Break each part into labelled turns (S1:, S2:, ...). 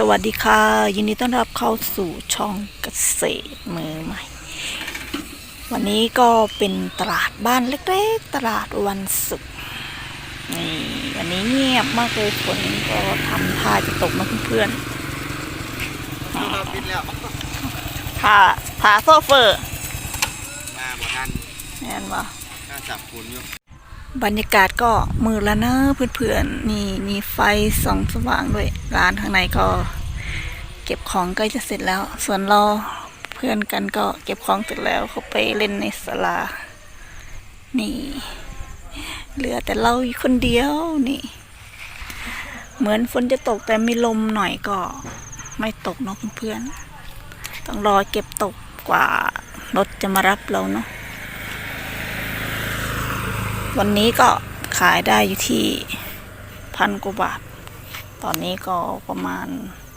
S1: สวัสดีค่ะ ยินดีต้อนรับเข้าสู่ช่องเกษตรมือใหม่ วันนี้ก็เป็นตลาดบ้านเล็กๆ ตลาดวันศุกร์นี่วันนี้เงียบมากเลยฝนก็ทำท่าจะตกนะเพื่อน
S2: มาปิดแล้ว
S1: ๆท่าท่าโซเฟอร์
S2: มาบ่ทัน
S1: แน่นวะ
S2: น่าจับคุณอยู่
S1: บรรยากาศก็มืดแล้วนะเพื่อนๆนี่มีไฟส่องสว่างด้วยร้านข้างในก็ เก็บของใกล้จะเสร็จแล้ว ส่วนเราเพื่อนกันก็เก็บของเสร็จแล้วเขาไปเล่นในศาลา นี่ เหลือแต่เราอยู่คนเดียวนี่ เหมือนฝนจะตกแต่มีลมหน่อยก็ ไม่ตกเนาะเพื่อนๆต้องรอเก็บตกกว่ารถจะมารับเราเนาะ วันนี้ก็ขายได้อยู่ที่พันกว่าบาท ตอนนี้ก็ประมาณ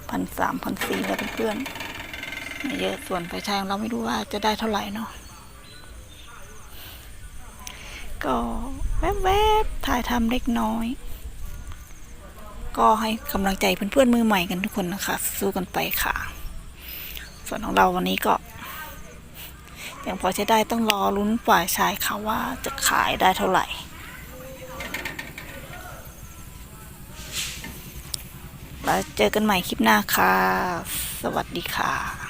S1: พันสามพันสี่แล้วเพื่อนๆเยอะส่วนไปชายของเราไม่รู้ว่าจะได้เท่าไหร่เนาะก็แวบๆถ่ายทำเล็กน้อย ก็ให้กำลังใจเพื่อนๆมือใหม่กันทุกคนนะคะ สู้กันไปค่ะ ส่วนของเราวันนี้ก็ ย่างพอใช้ได้ต้องรอลุ้นฝ่ายชายค่ะว่าจะขายได้เท่าไหร่ แล้วเจอกันใหม่คลิปหน้าค่ะ สวัสดีค่ะ